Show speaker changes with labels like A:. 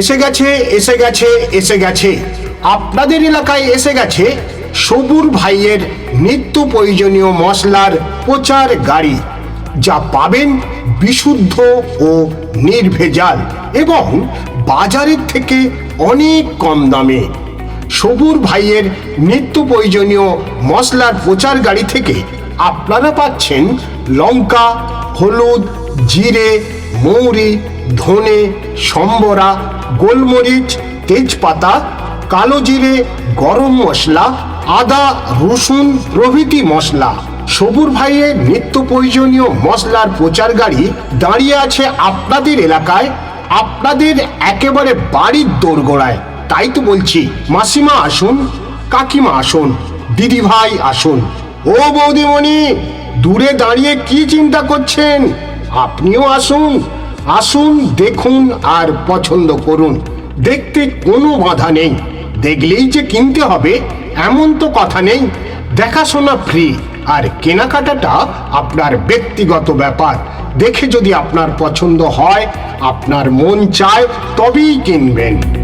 A: এসে গেছে এসে গেছে এসে গেছে। আপনাদের এলাকায় এসে গেছে সবুর ভাইয়ের নিত্য প্রয়োজনীয় মশলার প্রচার গাড়ি, যা পাবেন বিশুদ্ধ ও নির্ভেজাল এবং বাজারের থেকে অনেক কম দামে। সবুর ভাইয়ের নিত্য প্রয়োজনীয় মশলার প্রচার গাড়ি থেকে আপনারা পাচ্ছেন লঙ্কা, হলুদ, জিরে মৌরি, ধনে, সম্বরা, গোলমরিচ, তেজপাতা, কালো জিরে, গরম মশলা, আদা, রসুন প্রভৃতি মশলা। সবুর ভাইয়ের নিত্য প্রয়োজনীয় মশলার প্রচার গাড়ি দাঁড়িয়ে আছে আপনাদের এলাকায়, আপনাদের একেবারে বাড়ির দোরগোড়ায়। তাই তো বলছি, মাসিমা আসুন, কাকিমা আসুন দিদি ভাই আসুন। ও বৌদিমণি, দূরে দাঁড়িয়ে কি চিন্তা করছেন? আপনিও আসুন আসুন, দেখুন আর পছন্দ করুন। দেখতে কোনো বাধা নেই। দেখলেই যে কিনতে হবে, এমন তো কথা নেই। দেখাশোনা ফ্রি আর কেনাকাটাটা আপনার ব্যক্তিগত ব্যাপার। দেখে যদি আপনার পছন্দ হয়, আপনার মন চায়, তবেই কিনবেন।